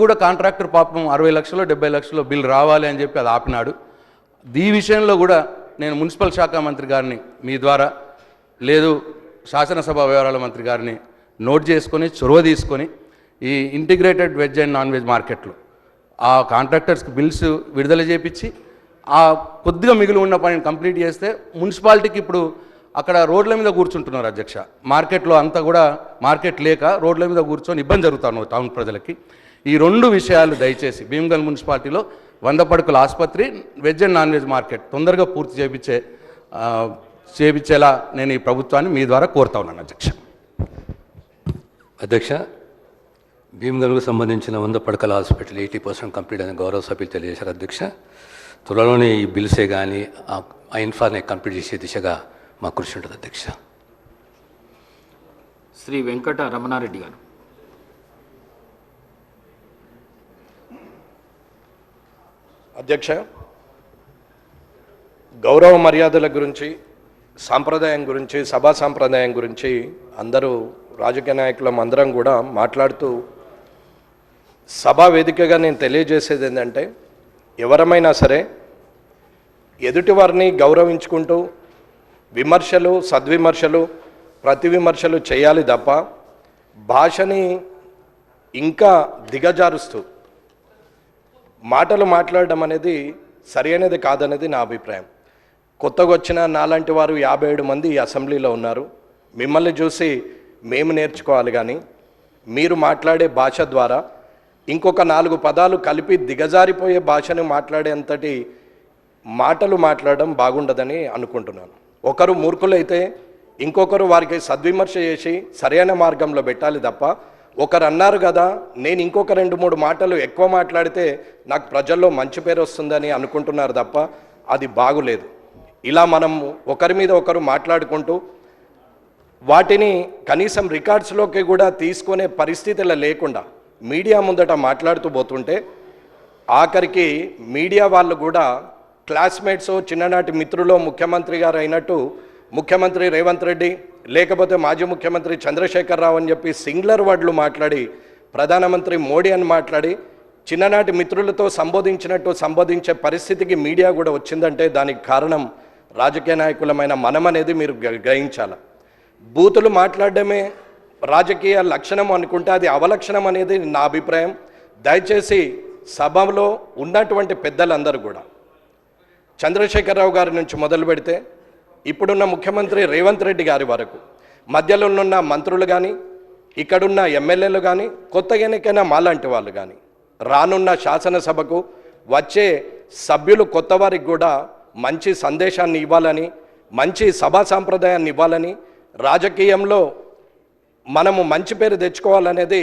కూడా కాంట్రాక్టర్ పాపం అరవై లక్షలు డెబ్బై లక్షలు బిల్ రావాలి అని చెప్పి అది ఆపినాడు. ఈ విషయంలో కూడా నేను మున్సిపల్ శాఖ మంత్రి గారిని మీ ద్వారా లేదు శాసనసభ వ్యవహారాల మంత్రి గారిని నోట్ చేసుకొని చొరవ తీసుకొని ఈ integrated veg and non veg మార్కెట్లు ఆ కాంట్రాక్టర్స్కి బిల్స్ విడుదల చేపించి ఆ కొద్దిగా మిగిలి ఉన్న పనిని కంప్లీట్ చేస్తే మున్సిపాలిటీకి ఇప్పుడు అక్కడ రోడ్ల మీద కూర్చుంటున్నారు అధ్యక్ష. మార్కెట్లో అంతా కూడా మార్కెట్ లేక రోడ్ల మీద కూర్చొని ఇబ్బంది జరుగుతాను టౌన్ ప్రజలకి. ఈ రెండు విషయాలు దయచేసి భీమగల్ మున్సిపాలిటీలో వంద పడుకుల ఆసుపత్రి veg and non veg market తొందరగా పూర్తి చేపించే ఆ, చేపించేలా నేను ఈ ప్రభుత్వాన్ని మీ ద్వారా కోరుతా ఉన్నాను అధ్యక్ష. అధ్యక్ష భీమగల్కు సంబంధించిన వంద పడకల హాస్పిటల్ ఎయిటీ పర్సెంట్ కంప్లీట్ అని గౌరవ సభ్యులు తెలియజేశారు అధ్యక్ష. త్వరలోనే ఈ బిల్సే కానీ ఆ ఇన్ఫార్నే కంప్లీట్ చేసే దిశగా మా కృషి ఉంటుంది అధ్యక్ష. శ్రీ వెంకట రమణారెడ్డి గారు. అధ్యక్ష గౌరవ మర్యాదల గురించి సాంప్రదాయం గురించి సభా సాంప్రదాయం గురించి అందరూ రాజకీయ నాయకులం అందరం కూడా మాట్లాడుతూ సభా వేదికగా నేను తెలియజేసేది ఏంటంటే ఎవరమైనా సరే ఎదుటివారిని గౌరవించుకుంటూ విమర్శలు సద్విమర్శలు ప్రతి విమర్శలు చేయాలి తప్ప భాషని ఇంకా దిగజారుస్తూ మాటలు మాట్లాడడం అనేది సరైనది కాదనేది నా అభిప్రాయం. కొత్తగా వచ్చిన నాలాంటి వారు యాభై ఏడు మంది ఈ అసెంబ్లీలో ఉన్నారు. మిమ్మల్ని చూసి మేము నేర్చుకోవాలి కానీ మీరు మాట్లాడే భాష ద్వారా ఇంకొక నాలుగు పదాలు కలిపి దిగజారిపోయే భాషను మాట్లాడేంతటి మాటలు మాట్లాడడం బాగుండదని అనుకుంటున్నాను. ఒకరు మూర్ఖులైతే ఇంకొకరు వారికి సద్విమర్శ చేసి సరైన మార్గంలో పెట్టాలి తప్ప ఒకరు అన్నారు కదా నేను ఇంకొక రెండు మూడు మాటలు ఎక్కువ మాట్లాడితే నాకు ప్రజల్లో మంచి పేరు వస్తుందని అనుకుంటున్నారు తప్ప అది బాగులేదు. ఇలా మనం ఒకరి మీద ఒకరు మాట్లాడుకుంటూ వాటిని కనీసం రికార్డ్స్లోకి కూడా తీసుకునే పరిస్థితులు లేకుండా మీడియా ముందట మాట్లాడుతూ పోతుంటే ఆఖరికి మీడియా వాళ్ళు కూడా క్లాస్మేట్స్ చిన్ననాటి మిత్రులో ముఖ్యమంత్రి గారు అయినట్టు ముఖ్యమంత్రి రేవంత్ రెడ్డి లేకపోతే మాజీ ముఖ్యమంత్రి చంద్రశేఖరరావు అని చెప్పి సింగులర్ వర్డ్లు మాట్లాడి ప్రధానమంత్రి మోడీ అని మాట్లాడి చిన్ననాటి మిత్రులతో సంబోధించినట్టు సంబోధించే పరిస్థితికి మీడియా కూడా వచ్చిందంటే దానికి కారణం రాజకీయ నాయకులమైన మనం అనేది మీరు గ్ర- గ్రహించాలి. బూతులు మాట్లాడడమే రాజకీయ లక్షణం అనుకుంటే అది అవలక్షణం అనేది నా అభిప్రాయం. దయచేసి సభలో ఉన్నటువంటి పెద్దలందరూ కూడా చంద్రశేఖరరావు గారి నుంచి మొదలు పెడితే ఇప్పుడున్న ముఖ్యమంత్రి రేవంత్ రెడ్డి గారి వరకు. మధ్యలో ఉన్న మంత్రులు కానీ ఇక్కడున్న ఎమ్మెల్యేలు కానీ కొత్తగా ఎన్నికైన మాలాంటి వాళ్ళు కానీ రానున్న శాసనసభకు వచ్చే సభ్యులు కొత్త వారికి కూడా మంచి సందేశాన్ని ఇవ్వాలని మంచి సభా సాంప్రదాయాన్ని ఇవ్వాలని రాజకీయంలో మనము మంచి పేరు తెచ్చుకోవాలనేది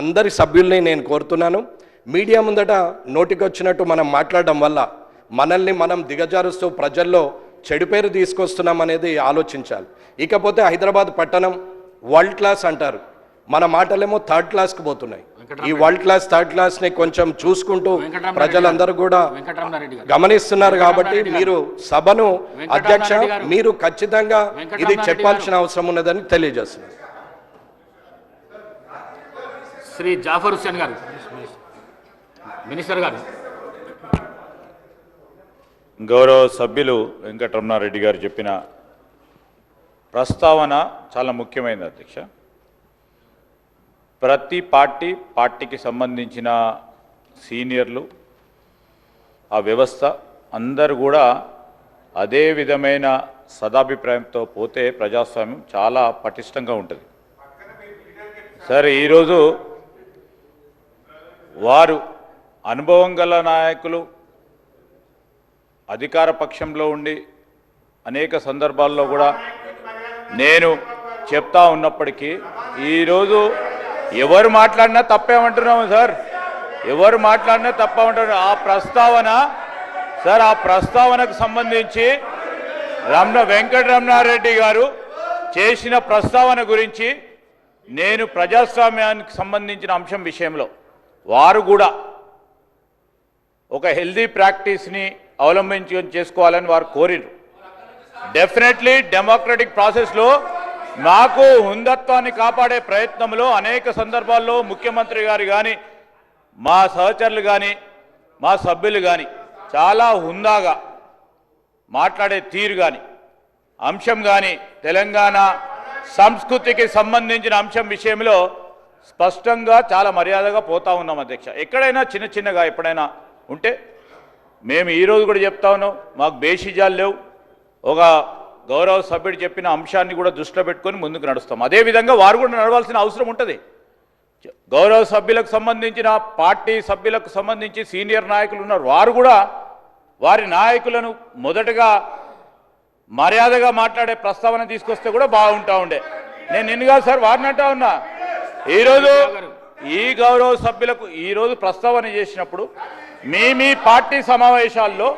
అందరి సభ్యుల్ని నేను కోరుతున్నాను. మీడియా ముందట నోటికొచ్చినట్టు మనం మాట్లాడడం వల్ల మనల్ని మనం దిగజారుస్తూ ప్రజల్లో చెడు పేరు తీసుకొస్తున్నాం అనేది ఆలోచించాలి. ఇకపోతే హైదరాబాద్ పట్టణం వరల్డ్ క్లాస్ అంటారు. మన మాటలేమో థర్డ్ క్లాస్కి పోతున్నాయి. ఈ వరల్డ్ క్లాస్ థర్డ్ క్లాస్ని కొంచెం చూసుకుంటూ ప్రజలందరూ కూడా గమనిస్తున్నారు కాబట్టి మీరు సభను అధ్యక్ష. మీరు ఖచ్చితంగా ఇది చెప్పాల్సిన అవసరం ఉన్నదని తెలియజేస్తున్నారు. శ్రీ జాఫర్ హుస్సేన్ గారు మినిస్టర్ గారు. గౌరవ సభ్యులు వెంకటరమణారెడ్డి గారు చెప్పిన ప్రస్తావన చాలా ముఖ్యమైనది అధ్యక్ష. ప్రతి పార్టీ పార్టీకి సంబంధించిన సీనియర్లు ఆ వ్యవస్థ అందరూ కూడా అదే విధమైన సదాభిప్రాయంతో పోతే ప్రజాస్వామ్యం చాలా పటిష్టంగా ఉంటుంది. సరే ఈరోజు వారు అనుభవం గల నాయకులు అధికార పక్షంలో ఉండి అనేక సందర్భాల్లో కూడా నేను చెప్తా ఉన్నప్పటికీ ఈరోజు ఎవరు మాట్లాడినా తప్పేమంటున్నాము సార్? ఎవరు మాట్లాడినా తప్పమంటున్నారు? ఆ ప్రస్తావన సార్ ఆ ప్రస్తావనకు సంబంధించి రమణ వెంకటరమణారెడ్డి గారు చేసిన ప్రస్తావన గురించి నేను ప్రజాస్వామ్యానికి సంబంధించిన అంశం విషయంలో వారు కూడా ఒక హెల్దీ ప్రాక్టీస్ని అవలంబించుకొని చేసుకోవాలని వారు కోరిరు డెఫినెట్లీ డెమోక్రటిక్ ప్రాసెస్లో నాకు హుందత్వాన్ని కాపాడే ప్రయత్నంలో అనేక సందర్భాల్లో ముఖ్యమంత్రి గారు కానీ మా సహచరులు కానీ మా సభ్యులు కానీ చాలా హుందాగా మాట్లాడే తీరు కానీ అంశం కానీ తెలంగాణ సంస్కృతికి సంబంధించిన అంశం విషయంలో స్పష్టంగా చాలా మర్యాదగా పోతా ఉన్నాం అధ్యక్ష. ఎక్కడైనా చిన్న చిన్నగా ఎప్పుడైనా ఉంటే మేము ఈరోజు కూడా చెప్తా ఉన్నాం మాకు బేషిజాలు లేవు. ఒక గౌరవ సభ్యుడు చెప్పిన అంశాన్ని కూడా దృష్టిలో పెట్టుకొని ముందుకు నడుస్తాం. అదేవిధంగా వారు కూడా నడవాల్సిన అవసరం ఉంటుంది. గౌరవ సభ్యులకు సంబంధించిన పార్టీ సభ్యులకు సంబంధించి సీనియర్ నాయకులు ఉన్నారు వారు కూడా వారి నాయకులను మొదటగా మర్యాదగా మాట్లాడే ప్రస్తావన తీసుకొస్తే కూడా బాగుంటా ఉండే. నేను నిన్నుగా సార్ వారిని అంటా ఉన్నా. ఈరోజు ఈ గౌరవ సభ్యులకు ఈరోజు ప్రస్తావన చేసినప్పుడు మీ మీ పార్టీ సమావేశాల్లో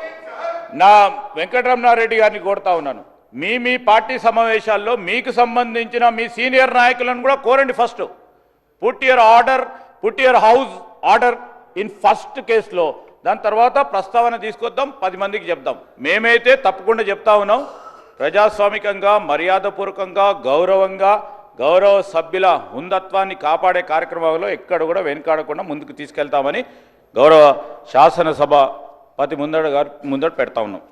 నా వెంకటరమణారెడ్డి గారిని కోరుతా ఉన్నాను. మీ మీ పార్టీ సమావేశాల్లో మీకు సంబంధించిన మీ సీనియర్ నాయకులను కూడా కోరండి first. Put your order put your house order in first కేసులో దాని తర్వాత ప్రస్తావన తీసుకొద్దాం పది మందికి చెప్దాం. మేమైతే తప్పకుండా చెప్తా ఉన్నాం. ప్రజాస్వామికంగా మర్యాదపూర్వకంగా గౌరవంగా గౌరవ సభ్యుల హుందత్వాన్ని కాపాడే కార్యక్రమంలో ఎక్కడ కూడా వెనుకాడకుండా ముందుకు తీసుకెళ్తామని గౌరవ శాసనసభ పతి ముందడ గారు ముందట పెడతా ఉన్నాం.